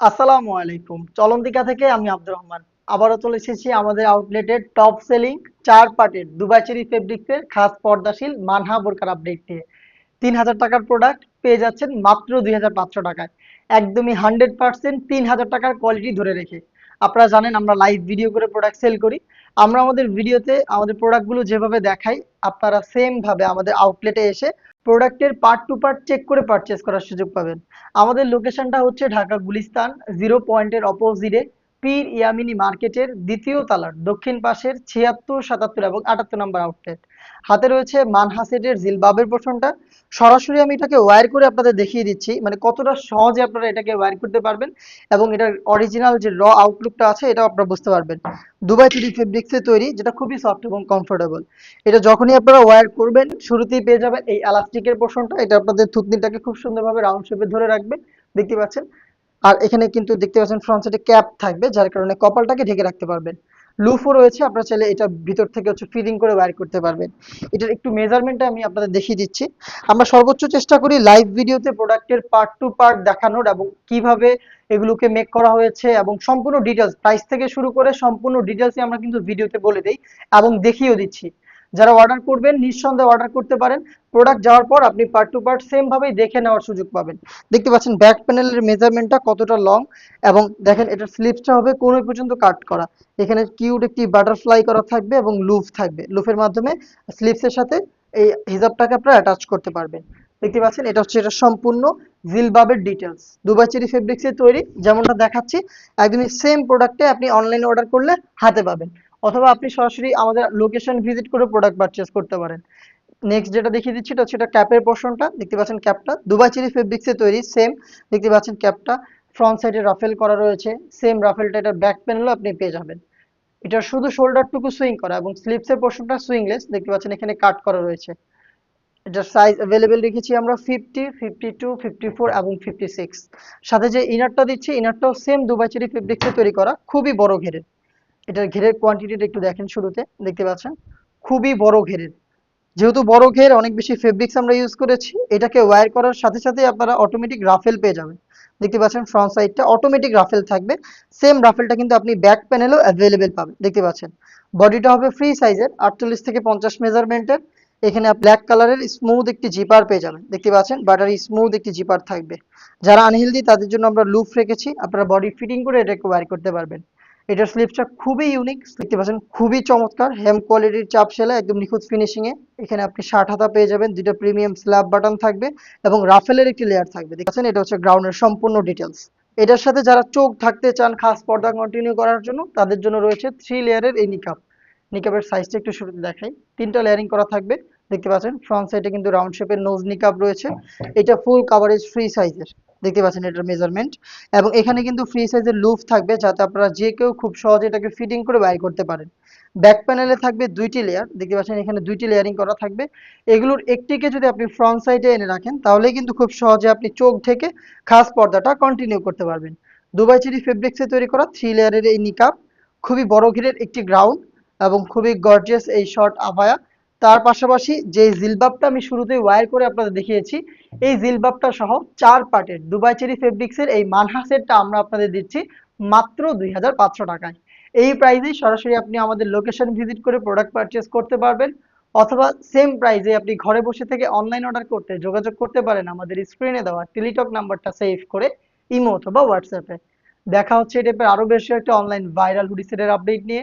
আসসালামু আলাইকুম। চলন্তিকা থেকে আমি আব্দুর রহমান। আবারও চলে এসেছি আমাদের আউটলেটের টপ সেলিং চার পার্টের দুবাই চেরি ফেব্রিক্সের খাস পর্দাশীল মানহা বোরকার আপডেট নিয়ে। তিন হাজার টাকার প্রোডাক্ট পেয়ে যাচ্ছেন মাত্র দুই হাজার পাঁচশো টাকায়। একদমই হান্ড্রেড পার্সেন্ট তিন হাজার টাকার কোয়ালিটি ধরে রেখে। আপনারা জানেন আমরা লাইভ ভিডিও করে প্রোডাক্ট সেল করি। আমরা আমাদের ভিডিওতে আমাদের প্রোডাক্টগুলো যেভাবে দেখাই, আপনারা সেম ভাবে আমাদের আউটলেটে এসে প্রোডাক্টের পার্ট টু পার্ট চেক করে পারচেস করার সুযোগ পাবেন। আমাদের লোকেশনটা হচ্ছে ঢাকা গুলিস্তান জিরো পয়েন্টের অপোজিটে পীর ইয়ামিনী মার্কেটের দ্বিতীয় তালার দক্ষিণ পাশের ছিয়াত্তর, সাতাত্তর এবং আটাত্তর নম্বর আউটলেট। হাতে রয়েছে মানহাসেটের জিলবাবের পোষণটা সরাসরি আমি এটাকে ওয়্যার করে আপনাদের দেখিয়ে দিচ্ছি মানে কতটা সহজে আপনারা এটাকে ওয়্যার করতে পারবেন এবং এটার অরিজিনাল যে র আউটলুকটা আছে, এটাও আপনারা বুঝতে পারবেন। দুবাই থ্রি ফেব্রিক্সে তৈরি, যেটা খুবই সফট এবং কমফোর্টেবল এটা যখনই আপনারা ওয়্যার করবেন, শুরুতেই পেয়ে যাবেন এই এলাস্টিকের পোর্শনটা। এটা আপনাদের থুতনিটাকে খুব সুন্দরভাবে রাউন্ড শেপে ধরে রাখবে দেখতে পাচ্ছেন? আর এখানে কিন্তু দেখতে পাচ্ছেন ফ্রন্ট সাইডে ক্যাপ থাকবে, যার কারণে কপালটাকে ঢেকে রাখতে পারবেন। লুফও রয়েছে, আপনারা চাইলে এটা ভিতর থেকে হচ্ছে ফিটিং করে ওয়্যার করতে পারবেন। এটার একটু মেজারমেন্টটা আমি আপনাদের দেখিয়ে দিচ্ছি। আমরা সর্বোচ্চ চেষ্টা করি লাইভ ভিডিওতে প্রোডাক্টের পার্ট টু পার্ট দেখানোর এবং কীভাবে এগুলোকে মেক করা হয়েছে এবং সম্পূর্ণ ডিটেলস প্রাইস থেকে শুরু করে সম্পূর্ণ ডিটেলসই আমরা কিন্তু ভিডিওতে বলে দেই এবং দেখিয়েও দিচ্ছি। যারা অর্ডার করবেন, নিঃসন্দেহে অর্ডার করতে পারেন। প্রোডাক্ট যাওয়ার পর আপনি পার্ট টু পার্ট সেম ভাবেই দেখে নেওয়ার সুযোগ পাবেন। দেখতে পাচ্ছেন ব্যাক প্যানেলের মেজারমেন্টটা কতটা লং এবং দেখেন এটার স্লিপসটা হবে কোন পর্যন্ত কাট করা। এখানে কিউট একটি বাটারফ্লাই করা থাকবে এবং লুফ থাকবে। লুফের মাধ্যমে স্লিপসের সাথে এই হিজাবটাকে আপনারা অ্যাটাচ করতে পারবেন। দেখতে পাচ্ছেন এটা হচ্ছে এটা সম্পূর্ণ জিলবাবের ডিটেলস দুবাই চেরি ফেব্রিক্সের তৈরি, যেমনটা দেখাচ্ছি, একদমই সেম প্রোডাক্টে আপনি অনলাইনে অর্ডার করলে হাতে পাবেন। অথবা আপনি সরাসরি আমাদের লোকেশন ভিজিট করে প্রোডাক্ট পারচেস করতে পারেন। নেক্সট যেটা দেখিয়ে দিচ্ছি, এটা হচ্ছে এটা ক্যাপের পোর্শনটা দেখতে পাচ্ছেন ক্যাপটা দুবাই চেরি ফেব্রিক্সে তৈরি সেম দেখতে পাচ্ছেন ক্যাপটা ফ্রন্ট সাইডে রাফেল করা রয়েছে। সেম রাফেলটা এটার ব্যাক প্যানেলও আপনি পেয়ে যাবেন। এটা শুধু শোল্ডারটুকু সুইং করা এবং স্লিপসের পোর্শনটা সুইংলেস দেখতে পাচ্ছেন এখানে কাট করা রয়েছে। এটার সাইজ অ্যাভেলেবেল রেখেছি আমরা fifty fifty two fifty four এবং ফিফটি সিক্স সাথে যে ইনারটা দিচ্ছি ইনারটাও সেম দুবাই চেরি ফেব্রিক্সে তৈরি করা। খুবই বড় ঘেরের এটার ঘেরের কোয়ান্টিটিটা একটু দেখেন শুরুতে, দেখতে পাচ্ছেন? খুবই বড় ঘেরের। যেহেতু বড় ঘের, অনেক বেশি ফেব্রিক্স আমরা ইউজ করেছি, এটাকে ওয়্যার করার সাথে সাথে আপনারা অটোমেটিক রাফেল পেয়ে যাবেন। দেখতে পাচ্ছেন ফ্রন্ট সাইডটা অটোমেটিক রাফেল থাকবে। সেম রাফেলটা কিন্তু আপনি ব্যাক প্যানেলও অ্যাভেলেবেল পাবেন। দেখতে পাচ্ছেন? বডিটা হবে ফ্রি সাইজের আটচল্লিশ থেকে পঞ্চাশ মেজারমেন্টের এখানে ব্ল্যাক কালারের স্মুথ একটি জিপার পেয়ে যাবেন। দেখতে পাচ্ছেন? বাটারি স্মুথ একটি জিপার থাকবে। যারা আনহেলদি তাদের জন্য আমরা লুপ রেখেছি। আপনারা বডি ফিটিং করে এটাকে ওয়্যার করতে পারবেন। এটার স্লিপসটা খুবই ইউনিক দেখতে পাচ্ছেন, খুবই চমৎকার। হেম কোয়ালিটির চাপ সেলা একদম নিখুঁত ফিনিশিং এ। এখানে আপনি ষাট হাতা পেয়ে যাবেন দুটো প্রিমিয়াম স্ল্যাব বাটন থাকবে এবং রাফেলের একটি লেয়ার থাকবে। দেখছেন এটা হচ্ছে গ্রাউন্ডের সম্পূর্ণ ডিটেলস এটার সাথে যারা চোখ থাকতে চান, খাস পর্দা কন্টিনিউ করার জন্য, তাদের জন্য রয়েছে থ্রি লেয়ারের এই নিকাপ নিকাপের সাইজটা একটু শুরুতে দেখাই। তিনটা লেয়ারিং করা থাকবে। দেখতে পাচ্ছেন? ফ্রন্ট সাইডে কিন্তু রাউন্ড শেপের নোজ নিকাপ রয়েছে। এটা ফুল কাভারেজ ফ্রি সাইজের দেখতে পাচ্ছেন এটার মেজারমেন্ট এবং এখানে কিন্তু ফ্রি সাইজের লুফ থাকবে যাতে আপনারা যে কেউ খুব সহজে এটাকে ফিটিং করে বাইর করতে পারেন। ব্যাক প্যানেলে থাকবে দুইটি লেয়ার দেখতে পাচ্ছেন এখানে দুইটি লেয়ারিং করা থাকবে। এগুলোর একটিকে যদি আপনি ফ্রন্ট সাইডে এনে রাখেন তাহলে কিন্তু খুব সহজে আপনি চোখ থেকে খাস পর্দাটা কন্টিনিউ করতে পারবেন। দুবাই চেরি ফেব্রিক্সে তৈরি করা থ্রি লেয়ারের এই নিকাপ খুবই বড় ঘিরের একটি গ্রাউন্ড এবং খুবই গর্জিয়াস এই শর্ট আভায়া। তার পাশাপাশি যে জিলবাবটা আমি শুরুতে ওয়ার করে আপনাদের দেখিয়েছি, এই জিলবাবটা সহ চার পার্টের দুবাই চেরি ফেব্রিক্সের এই মানহা সেটটা আমরা আপনাদের দিচ্ছি মাত্র দুই হাজার পাঁচশো টাকায়। এই প্রাইসেই সরাসরি আপনি আমাদের লোকেশন ভিজিট করে প্রোডাক্ট পারচেস করতে পারবেন, অথবা সেম প্রাইজে আপনি ঘরে বসে থেকে অনলাইন অর্ডার করতে যোগাযোগ করতে পারেন আমাদের স্ক্রিনে দেওয়া টেলিটক নাম্বারটা সেভ করে ইমো অথবা হোয়াটসঅ্যাপে দেখা হচ্ছে এটা টাইপের আরও বেশি একটা অনলাইন ভাইরাল হুডি সেটের আপডেট নিয়ে।